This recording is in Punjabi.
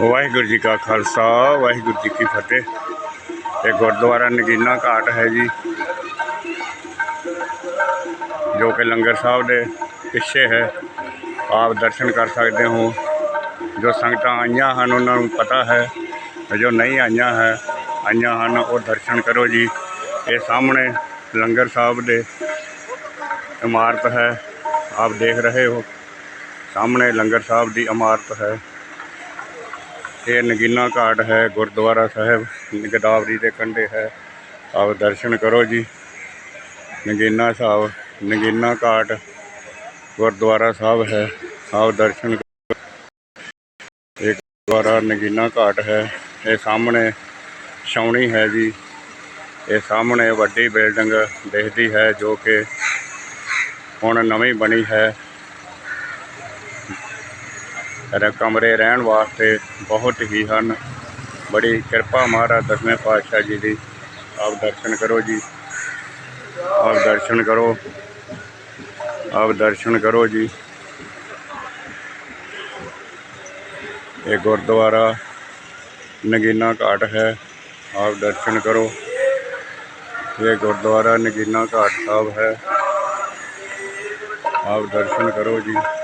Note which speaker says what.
Speaker 1: ਵਾਹਿਗੁਰੂ ਜੀ ਕਾ ਖਾਲਸਾ, ਵਾਹਿਗੁਰੂ ਜੀ ਕੀ ਫਤਿਹ। ਇਹ ਗੁਰਦੁਆਰਾ ਨਗੀਨਾ ਘਾਟ ਹੈ ਜੀ। ਜੋ ਕਿ ਲੰਗਰ ਸਾਹਿਬ ਦੇ ਪਿੱਛੇ ਹੈ। ਆਪ ਦਰਸ਼ਨ ਕਰ ਸਕਦੇ ਹੋ। ਜੋ ਸੰਗਤਾਂ ਆਈਆਂ ਹਨ, ਉਹਨਾਂ ਨੂੰ ਪਤਾ ਹੈ। ਜੋ ਨਹੀਂ ਆਈਆਂ ਹੈ, ਆਈਆਂ ਹਨ, ਉਹ ਦਰਸ਼ਨ ਕਰੋ ਜੀ। ਇਹ ਸਾਹਮਣੇ ਲੰਗਰ ਸਾਹਿਬ ਦੇ ਇਮਾਰਤ ਹੈ। ਆਪ ਦੇਖ ਰਹੇ ਹੋ। ਸਾਹਮਣੇ ਲੰਗਰ ਸਾਹਿਬ ਦੀ ਇਮਾਰਤ ਹੈ। ਇਹ ਨਗੀਨਾ ਘਾਟ ਹੈ, ਗੁਰਦੁਆਰਾ ਸਾਹਿਬ, ਗਦਾਵਰੀ ਦੇ ਕੰਢੇ ਹੈ। ਆਪ ਦਰਸ਼ਨ ਕਰੋ ਜੀ। ਨਗੀਨਾ ਸਾਹਿਬ, ਨਗੀਨਾ ਘਾਟ ਗੁਰਦੁਆਰਾ ਸਾਹਿਬ ਹੈ। ਆਪ ਦਰਸ਼ਨ ਕਰੋ। ਇਹ ਗੁਰਦੁਆਰਾ ਨਗੀਨਾ ਘਾਟ ਹੈ। ਇਹ ਸਾਹਮਣੇ ਛਾਉਣੀ ਹੈ ਜੀ। ਇਹ ਸਾਹਮਣੇ ਵੱਡੀ ਬਿਲਡਿੰਗ ਦਿਖਦੀ ਹੈ ਜੋ ਕਿ ਹੁਣ ਨਵੀਂ ਬਣੀ ਹੈ। ਕਮਰੇ ਰਹਿਣ ਵਾਸਤੇ ਬਹੁਤ ਹੀ ਹਨ। ਬੜੀ ਕਿਰਪਾ ਮਹਾਰਾਜ ਦਸਵੇਂ ਪਾਤਸ਼ਾਹ ਜੀ ਦੀ। ਆਪ ਦਰਸ਼ਨ ਕਰੋ ਜੀ। ਆਪ ਦਰਸ਼ਨ ਕਰੋ। ਆਪ ਦਰਸ਼ਨ ਕਰੋ ਜੀ। ਇਹ ਗੁਰਦੁਆਰਾ ਨਗੀਨਾ ਘਾਟ ਹੈ। ਆਪ ਦਰਸ਼ਨ ਕਰੋ। ਇਹ ਗੁਰਦੁਆਰਾ ਨਗੀਨਾ ਘਾਟ ਸਾਹਿਬ ਹੈ। ਆਪ ਦਰਸ਼ਨ ਕਰੋ ਜੀ।